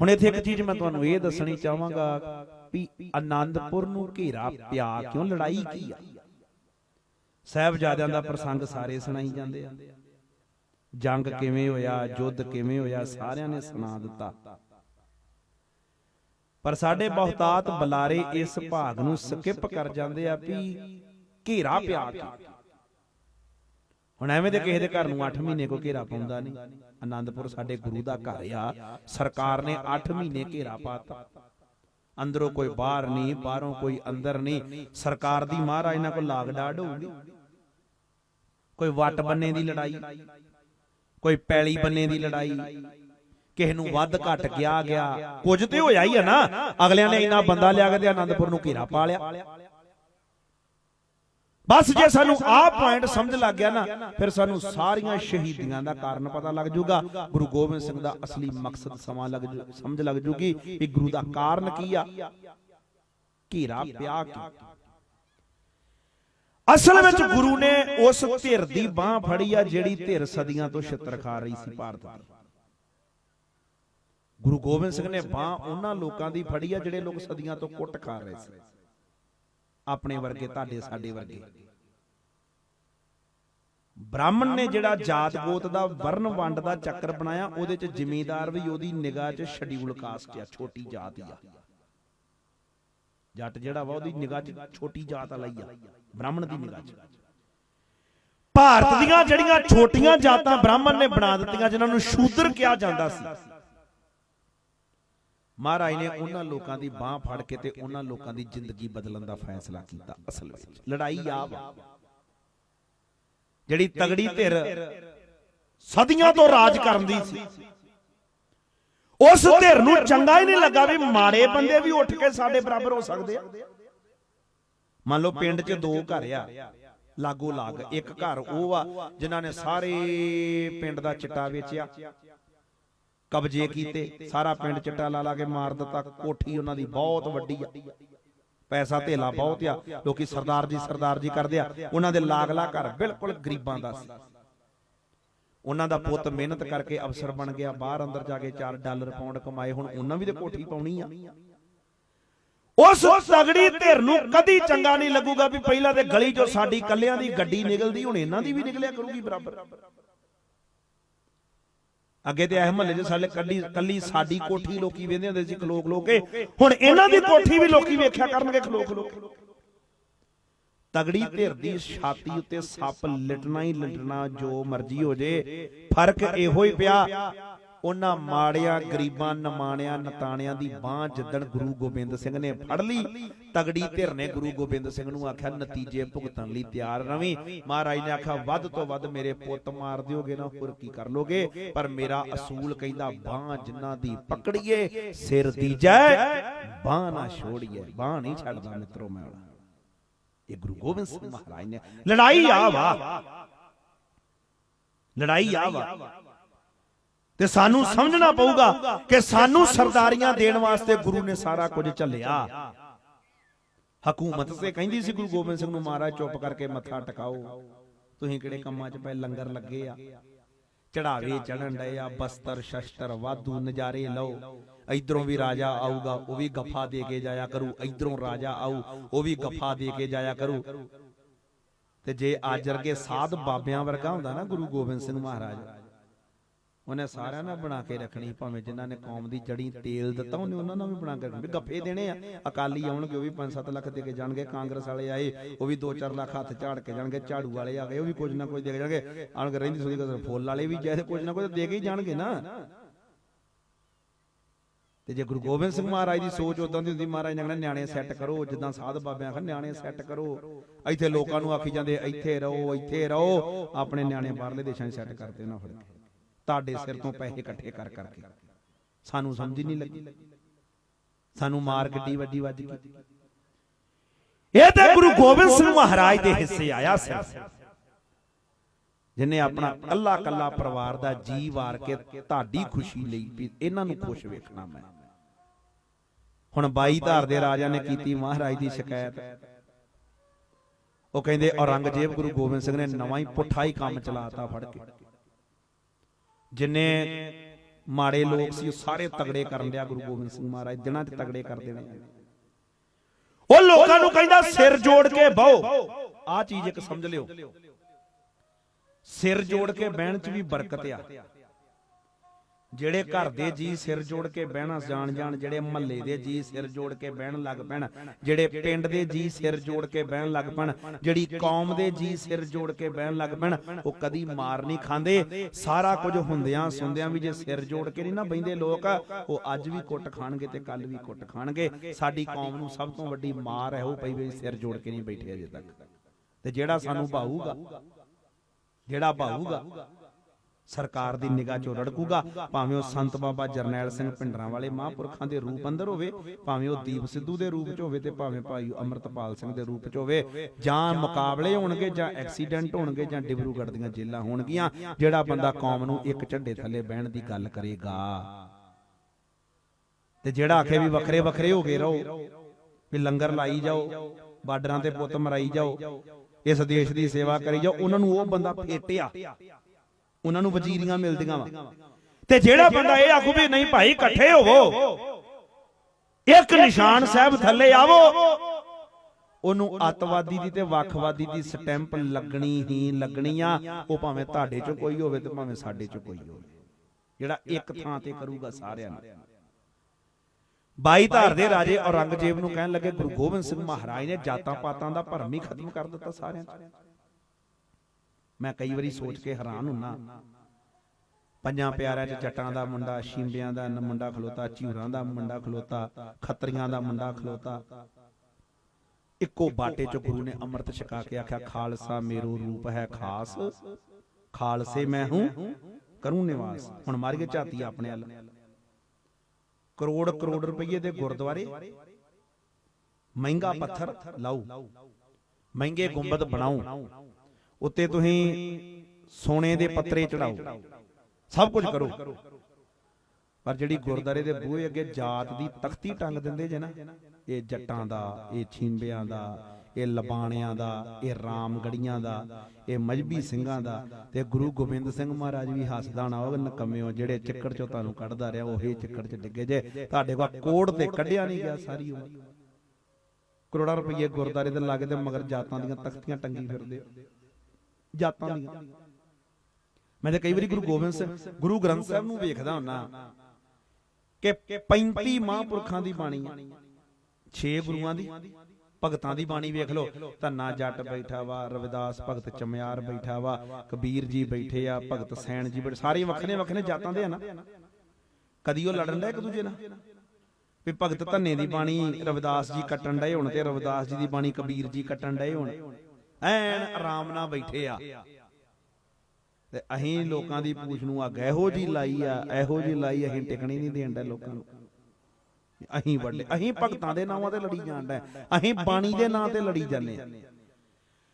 ਹੁਣ ਇੱਥੇ ਇੱਕ ਚੀਜ਼ ਮੈਂ ਤੁਹਾਨੂੰ ਇਹ ਦੱਸਣੀ ਚਾਹਾਂਗਾ ਵੀ ਆਨੰਦਪੁਰ ਨੂੰ ਘੇਰਾ ਪਿਆ ਕਿਉਂ? ਲੜਾਈ ਕੀ ਆ? ਸਾਹਿਬਜ਼ਾਦਿਆਂ ਦਾ ਪ੍ਰਸੰਗ ਸਾਰੇ ਸੁਣਾਈ ਜਾਂਦੇ ਆ। ਜੰਗ ਕਿਵੇਂ ਹੋਇਆ, ਯੁੱਧ ਕਿਵੇਂ ਹੋਇਆ, ਸਾਰਿਆਂ ਨੇ ਸੁਣਾ ਦਿੱਤਾ। ਪਰ ਸਾਡੇ ਬਹੁਤਾਤ ਬੁਲਾਰੇ ਇਸ ਭਾਗ ਨੂੰ ਸਕਿਪ ਕਰ ਜਾਂਦੇ ਆ ਵੀ ਘੇਰਾ ਪਿਆ ਕੀ ਹੁਣ ਐਵੇਂ ਦੇ ਕਿਸੇ ਦੇ ਘਰ ਨੂੰ 8 ਮਹੀਨੇ ਕੋ ਘੇਰਾ ਪਾਉਂਦਾ ਨਹੀਂ। ਆਨੰਦਪੁਰ ਸਾਡੇ ਗੁਰੂ ਦਾ ਘਰ ਆ। ਸਰਕਾਰ ਨੇ 8 ਮਹੀਨੇ ਘੇਰਾ ਪਾਤਾ। ਅੰਦਰੋਂ ਕੋਈ ਬਾਹਰ ਨਹੀਂ ਬਾਹਰੋਂ ਕੋਈ ਅੰਦਰ ਨਹੀਂ। ਸਰਕਾਰ ਦੀ ਮਹਾਰਾਜ ਨਾਲ ਕੋਈ ਲਾਗ ਡਾਢ ਹੋਊਗੀ? ਕੋਈ ਵੱਟ ਬੰਨੇ ਦੀ ਲੜਾਈ? ਕੋਈ ਪੈਲੀ ਬੰਨੇ ਦੀ ਲੜਾਈ? ਕਿਸੇ ਨੂੰ ਵੱਧ ਘਟ ਗਿਆ। ਗਿਆ। ਕੁਝ ਤੇ ਹੋਇਆ ਹੀ ਆ ਨਾ। ਅਗਲਿਆਂ ਨੇ ਇੰਨਾ ਬੰਦਾ ਲਿਆ ਕੇ ਤੇ ਆਨੰਦਪੁਰ ਨੂੰ ਘੇਰਾ ਪਾ ਲਿਆ। ਬਸ ਜੇ ਸਾਨੂੰ ਆਹ ਪੁਆਇੰਟ ਸਮਝ ਲੱਗ ਗਿਆ ਨਾ ਫਿਰ ਸਾਨੂੰ ਸਾਰੀਆਂ ਸ਼ਹੀਦੀਆਂ ਦਾ ਕਾਰਨ ਪਤਾ ਲੱਗ ਜਾਊਗਾ। ਗੁਰੂ ਗੋਬਿੰਦ ਸਿੰਘ ਦਾ ਅਸਲੀ ਮਕਸਦ ਸਮਾਂ ਲੱਗ ਸਮਝ ਲੱਗ ਜੂਗੀ ਵੀ ਗੁਰੂ ਦਾ ਕਾਰਨ ਕੀ ਆ? ਘੇਰਾ ਪਿਆ ਕੀ? ਅਸਲ ਵਿੱਚ ਗੁਰੂ ਨੇ ਉਸ ਧਿਰ ਦੀ ਬਾਹ ਫੜੀ ਆ ਜਿਹੜੀ ਧਿਰ ਸਦੀਆਂ ਤੋਂ ਛਿੱਤਰ ਖਾ ਰਹੀ ਸੀ ਭਾਰਤ ਦੀ ਗੁਰੂ ਗੋਬਿੰਦ ਸਿੰਘ ਨੇ ਬਾਹ ਉਹਨਾਂ ਲੋਕਾਂ ਦੀ ਫੜੀ ਆ ਜਿਹੜੇ ਲੋਕ ਸਦੀਆਂ ਤੋਂ ਕੁੱਟ ਖਾ ਰਹੇ ਸੀ। ਆਪਣੇ ਵਰਗੇ ਤੁਹਾਡੇ ਸਾਡੇ ਵਰਗੇ। ਬ੍ਰਾਹਮਣ ਨੇ ਜਿਹੜਾ ਜਾਤ ਗੋਤ ਦਾ ਵਰਨ ਵੰਡ ਦਾ ਚੱਕਰ ਬਣਾਇਆ ਉਹਦੇ ਚ ਜ਼ਿਮੀਦਾਰ ਵੀ ਉਹਦੀ ਨਿਗਾਹ 'ਚ ਸ਼ਡਿਊਲ ਕਾਸਟ ਆ ਛੋਟੀ ਜਾਤ ਆ। ਜੱਟ ਜਿਹੜਾ ਵਾ ਉਹਦੀ ਨਿਗਾਹ 'ਚ ਛੋਟੀ ਜਾਤ ਵਾਲਾ ਹੀ ਆ। ਬ੍ਰਾਹਮਣ ਦੀ ਨਿਗਾਹ 'ਚ। ਭਾਰਤ ਦੀਆਂ ਜਿਹੜੀਆਂ ਛੋਟੀਆਂ ਜਾਤਾਂ ਬ੍ਰਾਹਮਣ ਨੇ ਬਣਾ ਦਿੱਤੀਆਂ ਜਿਨ੍ਹਾਂ ਨੂੰ ਸ਼ੂਦਰ ਕਿਹਾ ਜਾਂਦਾ ਸੀ ਮਹਾਰਾਜ ਨੇ ਉਹਨਾਂ ਲੋਕਾਂ ਦੀ ਬਾਹ ਫੜ ਕੇ ਤੇ ਉਹਨਾਂ ਲੋਕਾਂ ਦੀ ਜ਼ਿੰਦਗੀ ਬਦਲਣ ਦਾ ਫੈਸਲਾ ਕੀਤਾ ਅਸਲ ਵਿੱਚ। ਲੜਾਈ ਆ। ਜਿਹੜੀ ਤਗੜੀ ਧਿਰ ਸਦੀਆਂ ਤੋਂ ਰਾਜ ਕਰਨ ਦੀ ਸੀ। ਉਸ ਧਿਰ ਨੂੰ ਚੰਗਾ ਹੀ ਨਹੀਂ ਲੱਗਾ ਵੀ ਮਾੜੇ ਬੰਦੇ ਵੀ ਉੱਠ ਕੇ ਸਾਡੇ ਬਰਾਬਰ ਹੋ ਸਕਦੇ ਆ। ਮੰਨ ਲਓ ਪਿੰਡ 'ਚ ਦੋ ਘਰ ਆ। ਲਾਗੋ ਲਾਗ ਇੱਕ ਘਰ ਉਹ ਆ ਜਿਨ੍ਹਾਂ ਨੇ ਸਾਰੇ ਪਿੰਡ ਦਾ ਚਿੱਟਾ ਵੇਚਿਆ। ਕਬਜ਼ੇ ਕੀਤੇ, ਸਾਰਾ ਪਿੰਡ ਚਿੱਟਾ ਲਾ ਲਾ ਕੇ ਮਾਰ ਦਿੱਤਾ, ਕੋਠੀ ਉਹਨਾਂ ਦੀ ਬਹੁਤ ਵੱਡੀ ਆ। ਪੈਸਾ ਧੇਲਾ ਬਹੁਤ ਆ, ਲੋਕੀ ਸਰਦਾਰ ਜੀ ਸਰਦਾਰ ਜੀ ਕਰਦੇ ਆ, ਉਹਨਾਂ ਦੇ ਲਾਗਲਾ ਘਰ ਬਿਲਕੁਲ ਗਰੀਬਾਂ ਦਾ ਸੀ। ਉਹਨਾਂ ਦਾ ਪੁੱਤ ਮਿਹਨਤ ਕਰਕੇ ਅਫਸਰ ਬਣ ਗਿਆ, ਬਾਹਰ ਅੰਦਰ ਜਾ ਕੇ 4 ਡਾਲਰ ਪਾਉਂਡ ਕਮਾਏ, ਹੁਣ ਉਹਨਾਂ ਵੀ ਤੇ ਕੋਠੀ ਪਾਉਣੀ ਆ। ਉਸ ਤਗੜੀ ਧਿਰ ਨੂੰ ਕਦੀ ਚੰਗਾ ਨਹੀਂ ਲੱਗੂਗਾ ਵੀ ਪਹਿਲਾਂ ਤੇ ਗਲੀ ਚੋਂ ਸਾਡੀ ਕੱਲਿਆਂ ਦੀ ਗੱਡੀ ਨਿਕਲਦੀ, ਹੁਣ ਇਹਨਾਂ ਦੀ ਵੀ ਨਿਕਲਿਆ ਕਰੂਗੀ ਬਰਾਬਰ। ਅੱਗੇ ਤੇ ਇਹ ਮਹੱਲੇ 'ਚ ਸਾਡੇ ਕੱਲੀ ਕੱਲੀ ਸਾਡੀ ਕੋਠੀ ਲੋਕੀ ਵੇਂਦੇ ਹੁੰਦੇ ਸੀ ਖਲੋ ਖਲੋ ਕੇ। ਹੁਣ ਇਹਨਾਂ ਦੀ ਕੋਠੀ ਵੀ ਲੋਕੀ ਵੇਖਿਆ ਕਰਨਗੇ ਖਲੋ ਖਲੋ। ਕੇ ਤਗੜੀ ਧਿਰ ਦੀ ਛਾਤੀ ਉੱਤੇ ਸੱਪ ਲਿਟਣਾ ਹੀ ਲਿਟਣਾ ਜੋ ਮਰਜ਼ੀ ਹੋ ਜੇ। ਫ਼ਰਕ ਇਹੋ ਹੀ ਪਿਆ ਉਹਨਾਂ ਮਾੜਿਆਂ, ਗਰੀਬਾਂ, ਨਮਾਣਿਆਂ, ਨਤਾਣਿਆਂ ਦੀ ਬਾਹ ਜਿੱਦਣ ਗੁਰੂ ਗੋਬਿੰਦ ਸਿੰਘ ਨੇ ਫੜ ਲਈ, ਤਗੜੀ ਧਿਰ ਨੇ ਗੁਰੂ ਗੋਬਿੰਦ ਸਿੰਘ ਨੂੰ ਆਖਿਆ, ਨਤੀਜੇ ਭੁਗਤਣ ਲਈ ਤਿਆਰ ਰਵੀਂ। ਮਹਾਰਾਜ ਨੇ ਆਖਿਆ, ਵੱਧ ਤੋਂ ਵੱਧ ਮੇਰੇ ਪੁੱਤ ਮਾਰ ਦਿਓਗੇ ਨਾ, ਹੋਰ ਕੀ ਕਰ ਲੋਗੇ? ਪਰ ਮੇਰਾ ਅਸੂਲ ਕਹਿੰਦਾ, ਬਾਹ ਜਿਨ੍ਹਾਂ ਦੀ ਪਕੜੀਏ, ਸਿਰ ਦੀ ਜੈ, ਬਾਹ ਨਾ ਛੋੜੀਏ। ਬਾਹ ਨਹੀਂ ਛੱਡਦਾ ਮਿੱਤਰੋ ਮੈਂ। ਇਹ ਗੁਰੂ ਗੋਬਿੰਦ ਸਿੰਘ ਮਹਾਰਾਜ ਨੇ। ਲੜਾਈ ਆ ਵਾ। ਲੜਾਈ ਆ ਵਾ। ਤੇ ਸਾਨੂੰ ਸਮਝਣਾ ਪਊਗਾ ਕਿ ਸਾਨੂੰ ਸਰਦਾਰੀਆਂ ਦੇਣ ਵਾਸਤੇ ਗੁਰੂ ਨੇ ਸਾਰਾ ਕੁਝ ਝੱਲਿਆ। ਹਕੂਮਤ ਤੇ ਕਹਿੰਦੀ ਸੀ ਗੁਰੂ ਗੋਬਿੰਦ ਸਿੰਘ ਨੂੰ ਮਹਾਰਾਜ ਚੁੱਪ ਕਰਕੇ ਮੱਥਾ ਟਿਕਾਓ। ਤੁਸੀਂ ਕਿਹੜੇ ਕੰਮਾਂ 'ਚ ਪਏ ਲੰਗਰ ਲੱਗੇ ਆ। ਚੜਾਵੇ ਚੜਨ ਡਏ ਆ ਬਸਤਰ ਸ਼ਸਤਰ ਵਾਧੂ ਨਜ਼ਾਰੇ ਲਓ। ਇਧਰੋਂ ਵੀ ਰਾਜਾ ਆਊਗਾ ਉਹ ਵੀ ਗੱਫਾ ਦੇ ਕੇ ਜਾਇਆ ਕਰੂ ਇਧਰੋਂ ਰਾਜਾ ਆਊ ਉਹ ਵੀ ਗੱਫਾ ਦੇ ਕੇ ਜਾਇਆ ਕਰੂ। ਤੇ ਜੇ ਅੱਜ ਵਰਗੇ ਸਾਧ ਬਾਬਿਆਂ ਵਰਗਾ ਹੁੰਦਾ ਨਾ ਗੁਰੂ ਗੋਬਿੰਦ ਸਿੰਘ ਮਹਾਰਾਜ ਉਹਨੇ ਸਾਰਿਆਂ ਨਾਲ ਬਣਾ ਕੇ ਰੱਖਣੀ ਭਾਵੇਂ ਜਿਨ੍ਹਾਂ ਨੇ ਕੌਮ ਦੀ ਜੜੀ ਤੇਲ ਦਿੱਤਾ ਉਹਨੇ ਉਹਨਾਂ ਨਾਲ ਵੀ ਬਣਾ ਕੇ ਰੱਖਣੀ। ਗੱਫੇ ਦੇਣੇ ਆ। ਅਕਾਲੀ ਆਉਣਗੇ ਉਹ ਵੀ 5-7 ਲੱਖ ਦੇ ਕੇ ਜਾਣਗੇ ਕਾਂਗਰਸ ਵਾਲੇ ਆਏ ਉਹ ਵੀ 2-4 ਲੱਖ ਹੱਥ ਝਾੜ ਕੇ ਜਾਣਗੇ ਝਾੜੂ ਵਾਲੇ ਆ ਗਏ ਉਹ ਵੀ ਕੁਝ ਨਾ ਕੁਝ ਦੇ ਕੇ ਜਾਣਗੇ। ਆਣ ਕੇ ਰਹਿੰਦੀ ਸੁਦੀ ਕਸਰ ਫੁੱਲ ਵਾਲੇ ਵੀ ਜਿਹਦੇ ਕੁਝ ਨਾ ਕੁਝ ਦੇ ਕੇ ਹੀ ਜਾਣਗੇ ਨਾ। ਤੇ ਜੇ ਗੁਰੂ ਗੋਬਿੰਦ ਸਿੰਘ ਮਹਾਰਾਜ ਦੀ ਸੋਚ ਉਦਾਂ ਦੀ ਹੁੰਦੀ ਮਹਾਰਾਜ ਨੇ ਕਹਿਣਾ ਨਿਆਣੇ ਸੈੱਟ ਕਰੋ ਜਿੱਦਾਂ ਸਾਧ ਬਾਬਿਆਂ ਕਹਿੰਦੇ ਨਿਆਣੇ ਸੈੱਟ ਕਰੋ। ਇੱਥੇ ਲੋਕਾਂ ਨੂੰ ਆਖੀ ਜਾਂਦੇ ਇੱਥੇ ਰਹੋ ਇੱਥੇ ਰਹੋ ਆਪਣੇ ਨਿਆਣੇ ਬਾਹਰਲੇ ਦੇਸ਼ਾਂ 'ਚ ਸੈੱਟ ਕਰਦੇ ਨਾ। ਫਿਰ ਤੁਹਾਡੇ ਸਿਰ ਤੋਂ ਪੈਸੇ ਇਕੱਠੇ ਕਰ ਕਰਕੇ। ਸਾਨੂੰ ਸਮਝ ਨਹੀਂ ਲੱਗੀ। ਸਾਨੂੰ ਮਾਰ ਗੱਡੀ ਵੱਡੀ ਵੱਜ ਗਈ। ਇਹ ਤੇ ਗੁਰੂ ਗੋਬਿੰਦ ਸਿੰਘ ਮਹਾਰਾਜ ਦੇ ਹਿੱਸੇ ਆਇਆ ਸੀ ਜਿਨੇ ਆਪਣਾ ਕੱਲਾ ਕੱਲਾ ਪਰਿਵਾਰ ਦਾ ਜੀ ਵਾਰ ਕੇ ਤੁਹਾਡੀ ਖੁਸ਼ੀ ਲਈ ਵੀ ਇਹਨਾਂ ਨੂੰ ਖੁਸ਼ ਵੇਖਣਾ ਮੈਂ। ਹੁਣ 22 ਧਾਰ ਦੇ ਰਾਜਾ ਨੇ ਕੀਤੀ ਮਹਾਰਾਜ ਦੀ ਸ਼ਿਕਾਇਤ। ਉਹ ਕਹਿੰਦੇ ਔਰੰਗਜ਼ੇਬ ਗੁਰੂ ਗੋਬਿੰਦ ਸਿੰਘ ਨੇ ਨਵਾਂ ਹੀ ਪੁੱਠਾ ਹੀ ਕੰਮ ਚਲਾਤਾ ਫੜ ਕੇ। ਜਿੰਨੇ ਮਾੜੇ ਲੋਕ ਸੀ, ਉਹ ਸਾਰੇ ਤਗੜੇ ਕਰਨ ਲਿਆ ਗੁਰੂ ਗੋਬਿੰਦ ਸਿੰਘ ਮਹਾਰਾਜ ਦਿਨਾਂ 'ਚ ਤਗੜੇ ਕਰ ਦੇਣੇ ਉਹ ਲੋਕਾਂ ਨੂੰ ਕਹਿੰਦਾ, ਸਿਰ ਜੋੜ ਕੇ ਬਹੁ। ਆ ਚੀਜ਼ ਇੱਕ ਸਮਝ ਲਿਓ। ਸਿਰ ਜੋੜ ਕੇ ਬਹਿਣ 'ਚ ਵੀ ਬਰਕਤ ਆ। ਜਿਹੜੇ ਘਰ ਦੇ ਜੀ ਸਿਰ ਜੋੜ ਕੇ ਬਹਿਣਾ ਜਾਣ ਜਾਣ ਜਿਹੜੇ ਮਹੱਲੇ ਦੇ ਜੀ ਸਿਰ ਜੋੜ ਕੇ ਬਹਿਣ ਲੱਗ ਪੈਣ ਜਿਹੜੇ ਪਿੰਡ ਦੇ ਜੀ ਸਿਰ ਜੋੜ ਕੇ ਬਹਿਣ ਲੱਗ ਪੈਣ ਜਿਹੜੀ ਕੌਮ ਦੇ ਜੀ ਸਿਰ ਜੋੜ ਕੇ ਬਹਿਣ ਲੱਗ ਪੈਣ ਉਹ ਕਦੀ ਮਾਰ ਨਹੀਂ ਖਾਂਦੇ। ਸਾਰਾ ਕੁਝ ਹੁੰਦਿਆਂ ਸੁੰਦਿਆਂ ਵੀ ਜੇ ਸਿਰ ਜੋੜ ਕੇ ਨਹੀਂ ਨਾ ਬੈਂਦੇ ਲੋਕ ਉਹ ਅੱਜ ਵੀ ਕੁੱਟ ਖਾਣਗੇ ਤੇ ਕੱਲ ਵੀ ਕੁੱਟ ਖਾਣਗੇ। ਸਾਡੀ ਕੌਮ ਨੂੰ ਸਭ ਤੋਂ ਵੱਡੀ ਮਾਰ ਹੈ ਉਹ ਪਈ ਵੀ ਸਿਰ ਜੋੜ ਕੇ ਨਹੀਂ ਬੈਠੇ ਅਜੇ ਤੱਕ। ਤੇ ਜਿਹੜਾ ਸਾਨੂੰ ਭਾਊਗਾ ਜਿਹੜਾ ਭਾਊਗਾ ਸਰਕਾਰ ਦੀ ਨਿਗਾਹ ਚੋਂ ਰੜਕੂਗਾ, ਭਾਵੇਂ ਉਹ ਸੰਤ ਬਾਬਾ ਜਰਨੈਲ ਸਿੰਘ ਭਿੰਡਰਾਂ ਵਾਲੇ ਮਹਾਂਪੁਰਖਾਂ ਦੇ ਰੂਪ ਅੰਦਰ ਹੋਵੇ, ਭਾਵੇਂ ਉਹ ਦੀਪ ਸਿੱਧੂ ਦੇ ਰੂਪ ਚ ਹੋਵੇ ਤੇ ਭਾਵੇਂ ਭਾਈ ਅਮਰਤਪਾਲ ਸਿੰਘ ਦੇ ਰੂਪ ਚ ਹੋਵੇ, ਜਾਂ ਮੁਕਾਬਲੇ ਹੋਣਗੇ ਜਾਂ ਐਕਸੀਡੈਂਟ ਹੋਣਗੇ ਜਾਂ ਡਿਬਰੂਗੜ੍ਹ ਦੀਆਂ ਜੇਲਾਂ ਹੋਣਗੀਆਂ, ਜਿਹੜਾ ਬੰਦਾ ਕੌਮ ਨੂੰ ਇੱਕ ਝੰਡੇ ਥੱਲੇ ਬਹਿਣ ਦੀ ਗੱਲ ਕਰੇਗਾ। ਤੇ ਜਿਹੜਾ ਆਖੇ ਵੀ ਵੱਖਰੇ ਵੱਖਰੇ ਹੋ ਗਏ ਰਹੋ, ਵੀ ਲੰਗਰ ਲਾਈ ਜਾਓ, ਬਾਰਡਰਾਂ ਤੇ ਪੁੱਤ ਮਰਾਈ ਜਾਓ, ਇਸ ਦੇਸ਼ ਦੀ ਸੇਵਾ ਕਰੀ ਜਾਓ, ਉਹਨਾਂ ਨੂੰ ਉਹ ਬੰਦਾ ਫੇਟਿਆ। ਉਹਨਾਂ ਨੂੰ ਵਜ਼ੀਰੀਆਂ ਮਿਲਦੀਆਂ ਵਾ। ਤੇ ਜਿਹੜਾ ਬੰਦਾ ਇਹ ਆਖੂ ਵੀ ਨਹੀਂ ਭਾਈ ਇਕੱਠੇ ਹੋਵੋ। ਇੱਕ ਨਿਸ਼ਾਨ ਸਾਹਿਬ ਥੱਲੇ ਆਵੋ। ਉਹਨੂੰ ਅੱਤਵਾਦੀ ਦੀ ਤੇ ਵੱਖਵਾਦੀ ਦੀ ਸਟੈਂਪ ਲੱਗਣੀ ਹੀ ਲੱਗਣੀ ਆ ਉਹ ਭਾਵੇਂ ਤੁਹਾਡੇ ਚੋਂ ਕੋਈ ਹੋਵੇ ਤੇ ਭਾਵੇਂ ਸਾਡੇ ਚੋਂ ਕੋਈ ਹੋਵੇ। ਜਿਹੜਾ ਇੱਕ ਥਾਂ ਤੇ ਕਰੂਗਾ ਸਾਰਿਆਂ ਨੂੰ। ਬਾਈ ਧਾਰ ਦੇ ਰਾਜੇ ਔਰੰਗਜ਼ੇਬ ਨੂੰ ਕਹਿਣ ਲੱਗੇ ਗੁਰੂ ਗੋਬਿੰਦ ਸਿੰਘ ਮਹਾਰਾਜ ਨੇ ਜਾਤਾਂ ਪਾਤਾਂ ਦਾ ਭਰਮ ਹੀ ਖਤਮ ਕਰ ਦਿੱਤਾ ਸਾਰਿਆਂ 'ਚ। ਮੈਂ ਕਈ ਵਾਰੀ ਸੋਚ ਕੇ ਹੈਰਾਨ ਹੁੰਨਾ। ਪੰਜਾਂ ਪਿਆਰਿਆਂ 'ਚ ਜੱਟਾਂ ਦਾ ਮੁੰਡਾ ਸ਼ਿੰਬਿਆਂ ਦਾ ਮੁੰਡਾ ਖਲੋਤਾ ਝੂਰਾਂ ਦਾ ਮੁੰਡਾ ਖਲੋਤਾ ਖੱਤਰੀਆਂ ਦਾ ਮੁੰਡਾ ਖਲੋਤਾ। ਇੱਕੋ ਬਾਟੇ 'ਚ ਗੁਰੂ ਨੇ ਅੰਮ੍ਰਿਤ ਛਕਾ ਕੇ ਆਖਿਆ ਖਾਲਸਾ ਮੇਰੋ ਰੂਪ ਹੈ ਖਾਸ। ਖਾਲਸੇ ਮੈਂ ਹੂੰ ਕਰੂੰ ਨਿਵਾਸ। ਹੁਣ ਮਾਰੀਏ ਝਾਤੀ ਆਪਣੇ ਵੱਲ। ਕਰੋੜ ਕਰੋੜ ਰੁਪਏ ਦੇ ਗੁਰਦੁਆਰੇ। ਮਹਿੰਗਾ ਪੱਥਰ ਲਾਓ। ਮਹਿੰਗੇ ਗੁੰਬਦ ਬਣਾਓ। ਉੱਤੇ ਤੁਸੀਂ ਸੋਨੇ ਦੇ ਪੱਤਰੇ ਚੜਾਓ। ਸਭ ਕੁਝ ਕਰੋ। ਪਰ ਜਿਹੜੀ ਗੁਰਦਾਰੇ ਦੇ ਬੂਹੇ ਅੱਗੇ ਜਾਤ ਦੀ ਤਖਤੀ ਟੰਗ ਦਿੰਦੇ ਜੇ ਨਾ ਇਹ ਜੱਟਾਂ ਦਾ ਇਹ ਛਿੰਬਿਆਂ ਦਾ ਇਹ ਲਬਾਣਿਆਂ ਦਾ ਇਹ ਰਾਮਗੜੀਆਂ ਦਾ ਇਹ ਮਜਬੀ ਸਿੰਘਾਂ ਦਾ ਤੇ ਗੁਰੂ ਗੋਬਿੰਦ ਸਿੰਘ ਮਹਾਰਾਜ ਵੀ ਹੱਸਦਾ ਨਾ ਉਹ ਨਕਮਿਓ ਜਿਹੜੇ ਚੱਕੜ ਚੋਂ ਤੁਹਾਨੂੰ ਕੱਢਦਾ ਰਿਹਾ ਉਹੀ ਚੱਕੜ 'ਚ ਡਿੱਗੇ ਜੇ। ਤੁਹਾਡੇ ਕੋਲ ਕੋੜ ਤੇ ਕੱਢਿਆ ਨਹੀਂ ਗਿਆ ਸਾਰੀ ਉਮਰ। ਕਰੋੜਾਂ ਰੁਪਏ ਗੁਰਦਾਰੇ ਦੇ ਲਾਗੇ ਤੇ ਮਗਰ ਜਾਤਾਂ ਦੀਆਂ ਤਖਤੀਆਂ ਟੰਗੀ ਫਿਰਦੇ ਜਾਤਾਂ ਦੀਆਂ। ਮੈਂ ਤੇ ਕਈ ਵਾਰੀ ਗੁਰੂ ਗੋਬਿੰਦ ਸਿੰਘ ਗੁਰੂ ਗ੍ਰੰਥ ਸਾਹਿਬ ਨੂੰ ਵੇਖਦਾ ਹੁੰਨਾ ਕਿ 35 ਮਹਾਂਪੁਰਖਾਂ ਦੀ ਬਾਣੀ 6 ਗੁਰੂਆਂ ਦੀ, ਭਗਤਾਂ ਦੀ ਬਾਣੀ ਵੇਖ ਲਓ। ਧੰਨਾ ਜੱਟ ਬੈਠਾ ਵਾ, ਰਵਿਦਾਸ ਭਗਤ ਚਮਿਆਰ ਬੈਠਾ ਵਾ, ਕਬੀਰ ਜੀ ਬੈਠੇ ਆ, ਭਗਤ ਸੈਣ ਜੀ ਬੈਠੇ। ਸਾਰੇ ਵੱਖਰੇ ਵੱਖਰੇ ਜਾਤਾਂ ਦੇ ਆ ਨਾ। ਕਦੀ ਉਹ ਲੜਨ ਦਾ ਇੱਕ ਦੂਜੇ ਨਾਲ? ਵੀ ਭਗਤ ਧੰਨੇ ਦੀ ਬਾਣੀ ਰਵਿਦਾਸ ਜੀ ਕੱਟਣ ਡਏ ਹੁਣ ਤੇ ਰਵਿਦਾਸ ਜੀ ਦੀ ਬਾਣੀ ਕਬੀਰ ਜੀ ਕੱਟਣ ਡਏ ਹੁਣ। ਐਨ ਆਰਾਮ ਨਾਲ ਬੈਠੇ ਆ। ਤੇ ਅਸੀਂ ਲੋਕਾਂ ਦੀ ਪੂਛ ਨੂੰ ਅੱਗ ਇਹੋ ਜੀ ਲਾਈ ਆ, ਇਹੋ ਜੀ ਲਾਈ ਅਸੀਂ ਟਿਕਣੀ ਨਹੀਂ ਦੇਣ ਦਾ ਲੋਕਾਂ ਨੂੰ। ਅਸੀਂ ਵੱਡੇ, ਅਸੀਂ ਭਗਤਾਂ ਦੇ ਨਾਵਾਂ ਤੇ ਲੜੀ ਜਾਂਦਾ ਅਸੀਂ ਬਾਣੀ ਦੇ ਨਾਂ ਤੇ ਲੜੀ ਜਾਂਦੇ ਆ।